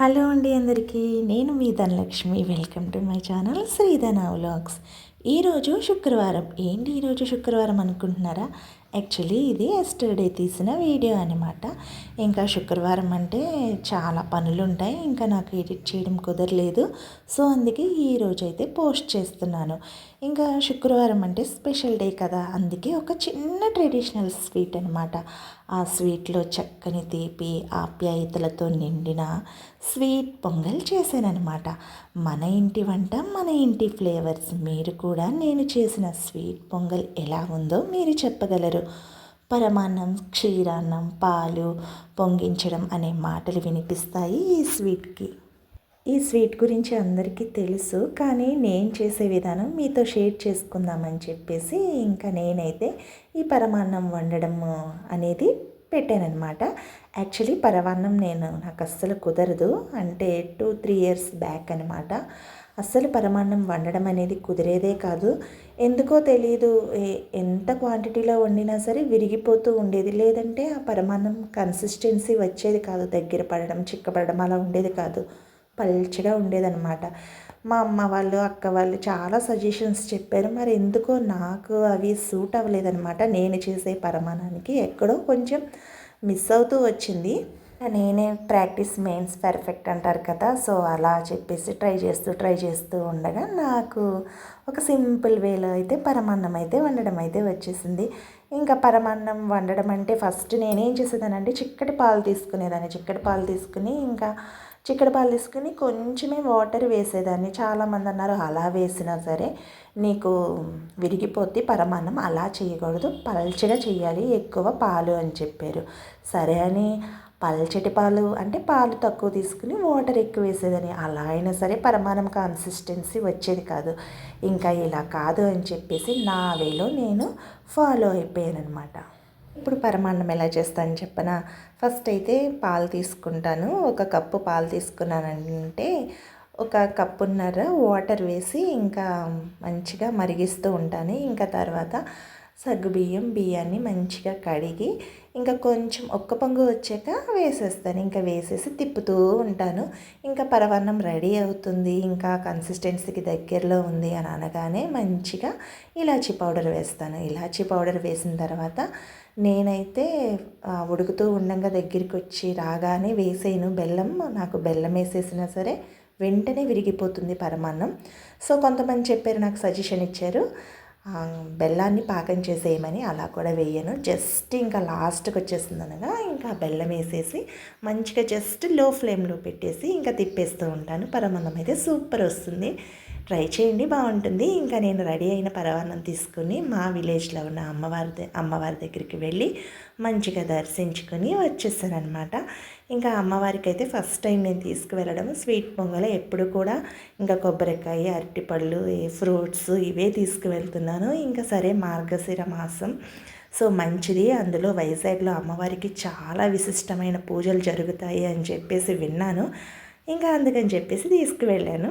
Hello అండి అందరికీ నేను మీ Dhanalakshmi. Welcome to my channel Sridhana vlogs. ఈరోజు శుక్రవారం. ఏంటి ఈరోజు శుక్రవారం అనుకుంటున్నారా? యాక్చువల్లీ ఇది ఎస్టర్డే తీసిన వీడియో అనమాట ఇంకా శుక్రవారం అంటే చాలా పనులు ఉంటాయి ఇంకా నాకు ఎడిట్ చేయడం కుదరలేదు. సో అందుకే ఈరోజు అయితే పోస్ట్ చేస్తున్నాను. ఇంకా శుక్రవారం అంటే స్పెషల్ డే కదా. అందుకే ఒక చిన్న ట్రెడిషనల్ స్వీట్ అనమాట ఆ స్వీట్లో చక్కని తీపి ఆప్యాయతలతో నిండిన స్వీట్ పొంగల్ చేశానఅనమాట మన ఇంటి వంట మన ఇంటి ఫ్లేవర్స్ మీరు కూడా కూడా నేను చేసిన స్వీట్ పొంగల్ ఎలా ఉందో మీరు చెప్పగలరు. పరమాన్నం క్షీరాన్నం పాలు పొంగించడం అనే మాటలు వినిపిస్తాయి ఈ స్వీట్కి. ఈ స్వీట్ గురించి అందరికీ తెలుసు కానీ నేను చేసే విధానం మీతో షేర్ చేసుకుందామని చెప్పేసి ఇంకా నేనైతే ఈ పరమాన్నం వండడం అనేది పెట్టానమాట యాక్చువల్లీ పరమాన్నం నేను నాకు అస్సలు కుదరదు అంటే టూ త్రీ ఇయర్స్ బ్యాక్ అనమాట అస్సలు పరమాన్నం వండడం అనేది కుదిరేదే కాదు. ఎందుకో తెలియదు ఎంత క్వాంటిటీలో వండినా సరే విరిగిపోతూ ఉండేది. లేదంటే ఆ పరమాన్నం కన్సిస్టెన్సీ వచ్చేది కాదు. దగ్గర పడడం చిక్కపడడం అలా ఉండేది కాదు. పల్చగా ఉండేదన్నమాట. మా అమ్మ వాళ్ళు అక్క వాళ్ళు చాలా సజెషన్స్ చెప్పారు. మరి ఎందుకో నాకు అవి సూట్ అవ్వలేదన్నమాట. నేను చేసే పరమాణానికి ఎక్కడో కొంచెం మిస్ అవుతూ వచ్చింది. నేనే ప్రాక్టీస్ మెయిన్స్ పర్ఫెక్ట్ అంటారు కదా సో అలా చెప్పేసి ట్రై చేస్తూ ట్రై చేస్తూ ఉండగా నాకు ఒక సింపుల్ వేలో అయితే పరమాన్నం అయితే వండడం అయితే వచ్చేసింది. ఇంకా పరమాన్నం వండడం అంటే ఫస్ట్ నేనేం చేసేదానంటే చిక్కటి పాలు తీసుకునేదాన్ని చిక్కటి పాలు తీసుకుని ఇంకా చిక్కటి పాలు తీసుకుని కొంచెమే వాటర్ వేసేదాన్ని. చాలామంది అన్నారు అలా వేసినా సరే నీకు విరిగిపోతే పరమాన్నం అలా చేయకూడదు పల్చగా చేయాలి ఎక్కువ పాలు అని చెప్పారు. సరే అని పల్చటి పాలు అంటే పాలు తక్కువ తీసుకుని వాటర్ ఎక్కువ వేసేదని. అలా అయినా సరే పరమాణం కన్సిస్టెన్సీ వచ్చేది కాదు. ఇంకా ఇలా కాదు అని చెప్పేసి నా వేలో నేను ఫాలో అయిపోయాను అనమాట ఇప్పుడు పరమాన్నం ఎలా చేస్తాను చెప్పనా? ఫస్ట్ అయితే పాలు తీసుకుంటాను. ఒక కప్పు పాలు తీసుకున్నానంటే ఒక కప్పున్నర వాటర్ వేసి ఇంకా మంచిగా మరిగిస్తూ ఉంటాను. ఇంకా తర్వాత సగ్గుబియ్యం బియ్యాన్ని మంచిగా కడిగి ఇంకా కొంచెం ఒక్క పొంగు వచ్చాక వేసేస్తాను. ఇంకా వేసేసి తిప్పుతూ ఉంటాను. ఇంకా పరవన్నం రెడీ అవుతుంది. ఇంకా కన్సిస్టెన్సీకి దగ్గరలో ఉంది అని అనగానే మంచిగా ఇలాచీ పౌడర్ వేస్తాను. ఇలాచీ పౌడర్ వేసిన తర్వాత నేనైతే ఉడుకుతూ ఉండగా దగ్గరికి వచ్చి రాగానే వేసేయను. బెల్లం నాకు బెల్లం వేసేసినా సరే వెంటనే విరిగిపోతుంది పరమాన్నం. సో కొంతమంది చెప్పారు నాకు సజెషన్ ఇచ్చారు. బెల్లాన్ని పాకం చేసేయమని అలా కూడా వేయను. జస్ట్ ఇంకా లాస్ట్కి వచ్చేస్తుంది అనగా ఇంకా బెల్లం వేసేసి మంచిగా జస్ట్లో ఫ్లేమ్లో పెట్టేసి ఇంకా తిప్పేస్తూ ఉంటాను. పరమాన్నం అయితే సూపర్ వస్తుంది. ట్రై చేయండి బాగుంటుంది. ఇంకా నేను రెడీ అయిన పరవాన్నం తీసుకుని మా విలేజ్లో ఉన్న అమ్మవారి అమ్మవారి దగ్గరికి వెళ్ళి మంచిగా దర్శించుకొని వచ్చేసానమాట ఇంకా అమ్మవారికి అయితే ఫస్ట్ టైం నేను తీసుకువెళ్ళడం స్వీట్ పొంగల ఎప్పుడు కూడా ఇంకా కొబ్బరికాయ అరటిపళ్ళు ఫ్రూట్స్ ఇవే తీసుకువెళ్తున్నాను. ఇంకా సరే మార్గశిర మాసం. సో మంచిది. అందులో వైజాగ్లో అమ్మవారికి చాలా విశిష్టమైన పూజలు జరుగుతాయి అని చెప్పేసి విన్నాను. ఇంకా అందుకని చెప్పేసి తీసుకువెళ్ళాను.